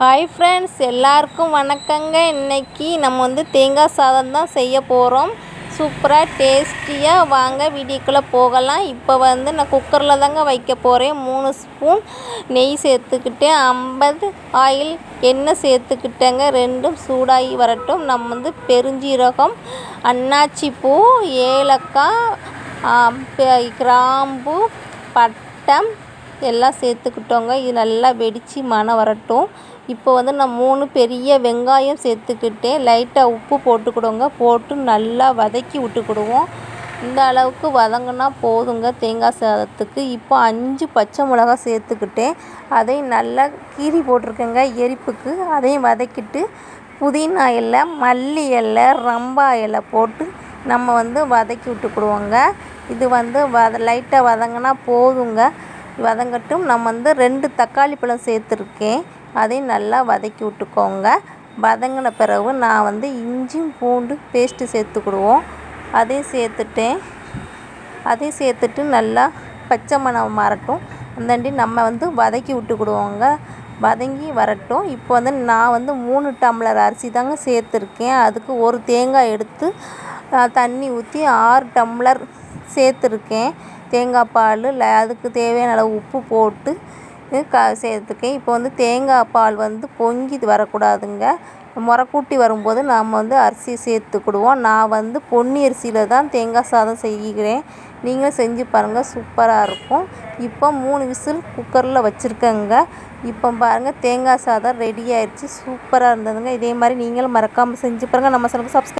Hi friends எல்லாருக்கும் வணக்கங்க. இன்னைக்கு நம்ம வந்து தேங்காய் சாதம் தான் செய்ய போகிறோம் சூப்பராக டேஸ்டியாக வாங்க வீடியோக்குள்ளே போகலாம். இப்போ வந்து நான் குக்கரில் தாங்க வைக்க போகிறேன் மூணு ஸ்பூன் நெய் சேர்த்துக்கிட்டேன் ஐம்பது ஆயில் எண்ணெய் சேர்த்துக்கிட்டேங்க. ரெண்டும் சூடாகி வரட்டும். நம்ம வந்து பெருஞ்சீரகம் அன்னாச்சி பூ ஏலக்காய் கிராம்பு பட்டம் எல்லாம் சேர்த்துக்கிட்டோங்க. இது நல்லா வெடித்து மணம் வரட்டும். இப்போ வந்து நான் மூணு பெரிய வெங்காயம் சேர்த்துக்கிட்டேன் லைட்டாக உப்பு போட்டுக்கிடுவோங்க போட்டு நல்லா வதக்கி விட்டுக்கிடுவோம். இந்த அளவுக்கு வதங்கினா போதுங்க தேங்காய் சாதத்துக்கு. இப்போ அஞ்சு பச்சை மிளகாய் சேர்த்துக்கிட்டேன். அதையும் நல்லா கீறி போட்டிருக்கேங்க எரிப்புக்கு. அதையும் வதக்கிட்டு புதினா இலை மல்லி இலை ரம்பா இலை போட்டு நம்ம வந்து வதக்கி விட்டுக்கிடுவோங்க. இது வந்து வத லைட்டாக வதங்கினா போதுங்க. வதங்கட்டும். நம்ம வந்து ரெண்டு தக்காளி பழம் சேர்த்துருக்கேன். அதையும் நல்லா வதக்கி விட்டுக்கோங்க. வதங்கின பிறகு நான் வந்து இஞ்சி பூண்டு பேஸ்ட்டு சேர்த்துக்கிடுவோம். அதையும் சேர்த்துட்டேன். அதையும் சேர்த்துட்டு நல்லா பச்சை மணம் மாறட்டும் அந்தாண்டி நம்ம வந்து வதக்கி விட்டுக்கிடுவோங்க. வதங்கி வரட்டும். இப்போ வந்து நான் வந்து மூணு டம்ளர் அரிசி தாங்க சேர்த்துருக்கேன். அதுக்கு ஒரு தேங்காய் எடுத்து தண்ணி ஊற்றி ஆறு டம்ளர் சேர்த்துருக்கேன். தேங்காய் பால் இல்லை அதுக்கு தேவையான அளவு உப்பு போட்டு க சேர்த்துக்கேன் இப்போ வந்து தேங்காய் பால் வந்து பொங்கி வரக்கூடாதுங்க. முறக்கூட்டி வரும்போது நாம் வந்து அரிசி சேர்த்துக்கிடுவோம் நான் வந்து பொன்னி அரிசியில் தான் தேங்காய் சாதம் செய்கிறேன். நீங்களும் செஞ்சு பாருங்கள் சூப்பராக இருக்கும். இப்போ மூணு விசில் குக்கரில் வச்சுருக்கேங்க. இப்போ பாருங்கள் தேங்காய் சாதம் ரெடி ஆயிடுச்சு. சூப்பராக இருந்ததுங்க. இதே மாதிரி நீங்களும் மறக்காமல் செஞ்சு பாருங்கள் நம்ம சேனலுக்கு சப்ஸ்கிரைப்